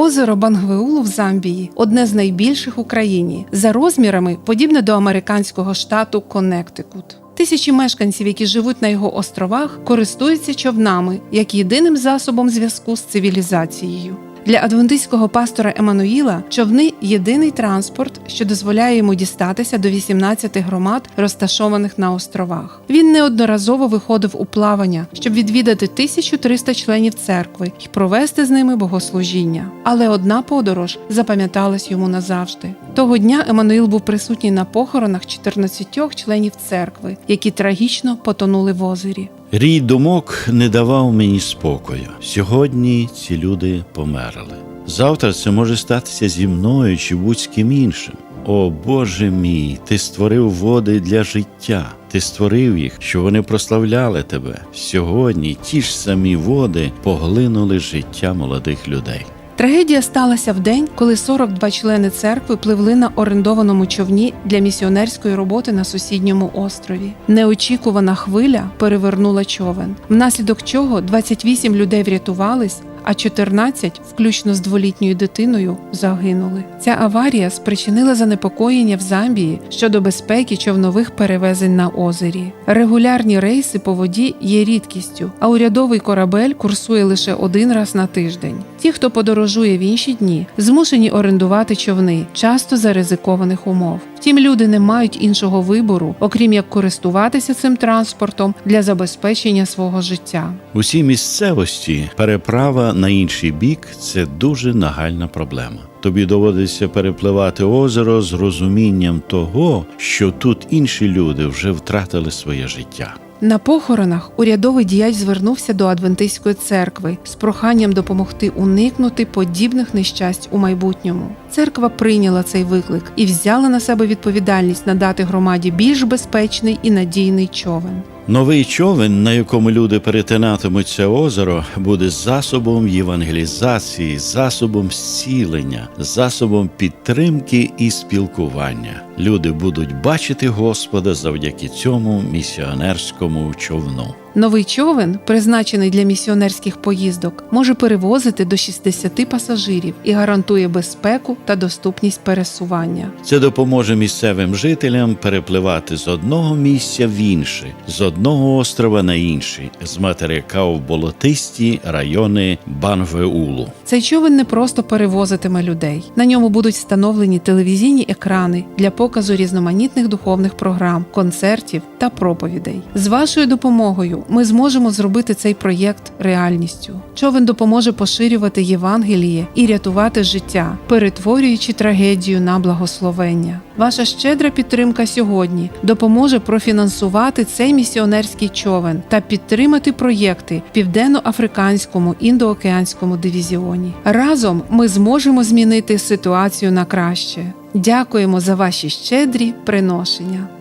Озеро Бангвеулу в Замбії одне з найбільших в Україні. за розмірами подібне до американського штату Коннектикут. Тисячі мешканців, які живуть на його островах, користуються човнами як єдиним засобом зв'язку з цивілізацією. Для адвентистського пастора Еммануїла човни єдиний транспорт, що дозволяє йому дістатися до 18 громад, розташованих на островах. Він неодноразово виходив у плавання, щоб відвідати 1300 членів церкви і провести з ними богослужіння. Але одна подорож запам'яталась йому назавжди. Того дня Еммануїл був присутній на похоронах 14 членів церкви, які трагічно потонули в озері. Рій думок не давав мені спокою. Сьогодні ці люди померли. Завтра це може статися зі мною чи будь з ким іншим. О Боже мій, ти створив води для життя. Ти створив їх, щоб вони прославляли тебе. Сьогодні ті ж самі води поглинули життя молодих людей. Трагедія сталася в день, коли 42 члени церкви пливли на орендованому човні для місіонерської роботи на сусідньому острові. Неочікувана хвиля перевернула човен, внаслідок чого 28 людей врятувались. А 14, включно з дволітньою дитиною, загинули. Ця аварія спричинила занепокоєння в Замбії щодо безпеки човнових перевезень на озері. Регулярні рейси по воді є рідкістю, а урядовий корабель курсує лише один раз на тиждень. Ті, хто подорожує в інші дні, змушені орендувати човни, часто за ризикованих умов. Втім, люди не мають іншого вибору, окрім як користуватися цим транспортом для забезпечення свого життя. У цій місцевості переправа на інший бік це дуже нагальна проблема. Тобі доводиться перепливати озеро з розумінням того, що тут інші люди вже втратили своє життя. На похоронах урядовий діяч звернувся до Адвентистської церкви з проханням допомогти уникнути подібних нещасть у майбутньому. Церква прийняла цей виклик і взяла на себе відповідальність надати громаді більш безпечний і надійний човен. Новий човен, на якому люди перетинатимуть це озеро, буде засобом євангелізації, засобом зцілення, засобом підтримки і спілкування. Люди будуть бачити Господа завдяки цьому місіонерському човну. Новий човен, призначений для місіонерських поїздок, може перевозити до 60 пасажирів і гарантує безпеку та доступність пересування. Це допоможе місцевим жителям перепливати з одного місця в інше, з одного острова на інший, з материка в болотисті райони Банвеулу. Цей човен не просто перевозитиме людей. На ньому будуть встановлені телевізійні екрани для показу різноманітних духовних програм, концертів та проповідей. З вашою допомогою ми зможемо зробити цей проєкт реальністю. Човен допоможе поширювати Євангеліє і рятувати життя, перетворюючи трагедію на благословення. Ваша щедра підтримка сьогодні допоможе профінансувати цей місіонерський човен та підтримати проєкти в південно-африканському індоокеанському дивізіоні. Разом ми зможемо змінити ситуацію на краще. Дякуємо за ваші щедрі приношення.